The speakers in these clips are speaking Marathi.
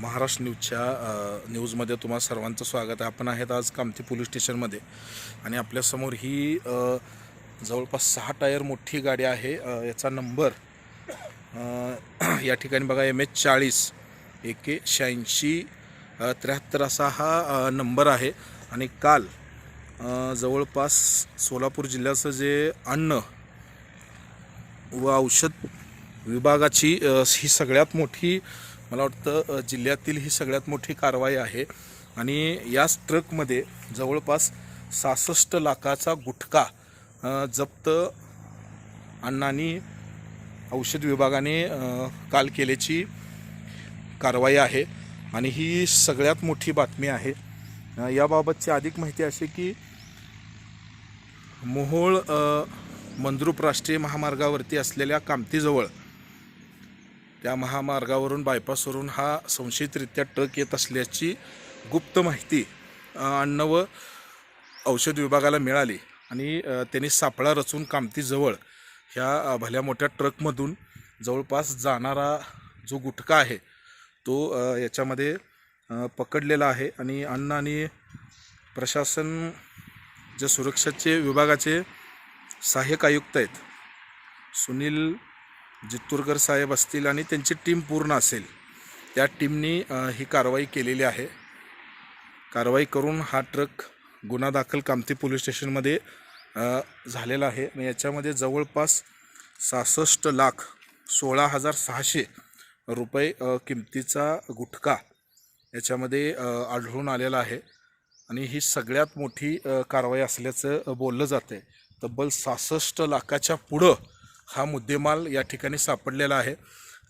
महाराष्ट्र न्यूजच्या न्यूजमध्ये तुम्हाला सर्वांचं स्वागत आहे. आपण आहेत आज कामती पोलीस स्टेशनमध्ये. आणि आपल्यासमोर ही जवळपास सहा टायर मोठी गाडी आहे. याचा नंबर या ठिकाणी बघा एम एच चाळीस ए के शहाऐंशी त्र्याहत्तर असा हा नंबर आहे. आणि काल जवळपास सोलापूर जिल्ह्याचं जे अन्न व औषध विभागाची ही सगळ्यात मोठी मला वाटतं जिल्ह्यातील ही सगळ्यात मोठी कारवाई आहे. आणि याच ट्रकमध्ये जवळपास सहासष्ट लाखाचा गुटखा जप्त अण्णांनी औषध विभागाने काल केल्याची कारवाई आहे. आणि ही सगळ्यात मोठी बातमी आहे. याबाबतची अधिक माहिती अशी की मोहोळ मंद्रुप राष्ट्रीय महामार्गावरती असलेल्या कामतीजवळ त्या महामार्गावरून बायपासवरून हा संशयितरित्या ट्रक येत असल्याची गुप्त माहिती अन्न व औषध विभागाला मिळाली. आणि त्यांनी सापळा रचून कामतीजवळ ह्या भल्या मोठ्या ट्रकमधून जवळपास जाणारा जो गुटखा आहे तो याच्यामध्ये पकडलेला आहे. आणि अन्न आणि प्रशासन जे सुरक्षाचे विभागाचे सहाय्यक आयुक्त आहेत सुनील जित्तूरकर साहेब असतील आणि त्यांची टीम पूर्ण असेल त्या टीमनी ही कारवाई केलेली आहे. कारवाई करून हा ट्रक गुन्हा दाखल कामती पोलीस स्टेशनमध्ये झालेला आहे. आणि याच्यामध्ये जवळपास सहासष्ट लाख सोळा हजार सहाशे रुपये किमतीचा गुटखा याच्यामध्ये आढळून आलेला आहे. आणि ही सगळ्यात मोठी कारवाई असल्याचं बोललं जातं आहे तब्बल सहासष्ट लाखाच्या पुढं हा मुद्देमाल या ठिकाणी सापडलेला आहे.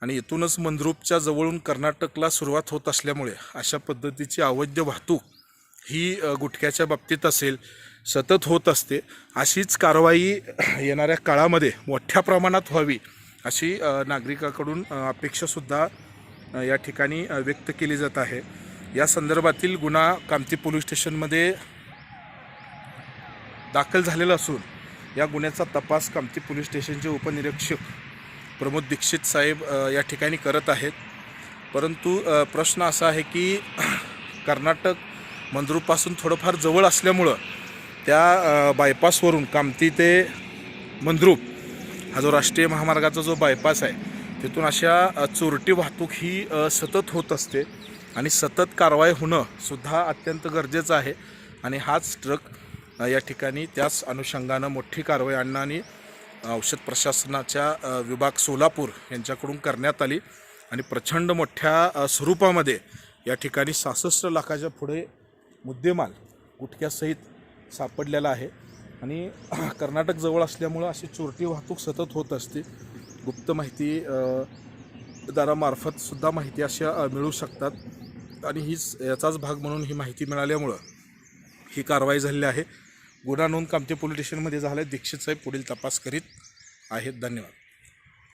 आणि इथूनच मंद्रुपच्या जवळून कर्नाटकला सुरुवात होत असल्यामुळे अशा पद्धतीची अवैध वाहतूक ही गुटख्याच्या बाबतीत असेल सतत होत असते. अशीच कारवाई येणाऱ्या काळामध्ये मोठ्या प्रमाणात व्हावी अशी नागरिकाकडून अपेक्षासुद्धा या ठिकाणी व्यक्त केली जात आहे. या संदर्भातील गुन्हा कामती पोलीस स्टेशनमध्ये दाखल झालेला असून या गुन्ह्याचा तपास कामती पोलीस स्टेशनचे उपनिरीक्षक प्रमोद दीक्षित साहेब या ठिकाणी करत आहेत. परंतु प्रश्न असा आहे की कर्नाटक मंद्रूपासून थोडंफार जवळ असल्यामुळं त्या बायपासवरून कामती ते मंद्रूप हा जो राष्ट्रीय महामार्गाचा जो बायपास आहे तिथून अशा चोरटी वाहतूक ही सतत होत असते. आणि सतत कारवाई होणं सुद्धा अत्यंत गरजेचं आहे. आणि हाच ट्रक या ठिकाणी त्याच अनुषंगानं मोठी कारवाई अण्णा आणि औषध प्रशासनाच्या विभाग सोलापूर यांच्याकडून करण्यात आली आणि प्रचंड मोठ्या स्वरूपामध्ये या ठिकाणी सहासष्ट लाखाच्या पुढे मुद्देमाल गुटख्यासहित सापडलेला आहे. आणि कर्नाटक जवळ असल्यामुळं अशी चोरटी वाहतूक सतत होत असते. गुप्त माहिती दारामार्फतसुद्धा दारामार्फत सुद्धा माहिती अशा मिळू शकतात. आणि हीच याचाच भाग म्हणून ही माहिती मिळाल्यामुळं ही कारवाई झालेली आहे. गुन्हा नोंद कामते पोलीस स्टेशनमध्ये झाला आहे दीक्षित साहेब पुढील तपास करीत आहेत. धन्यवाद.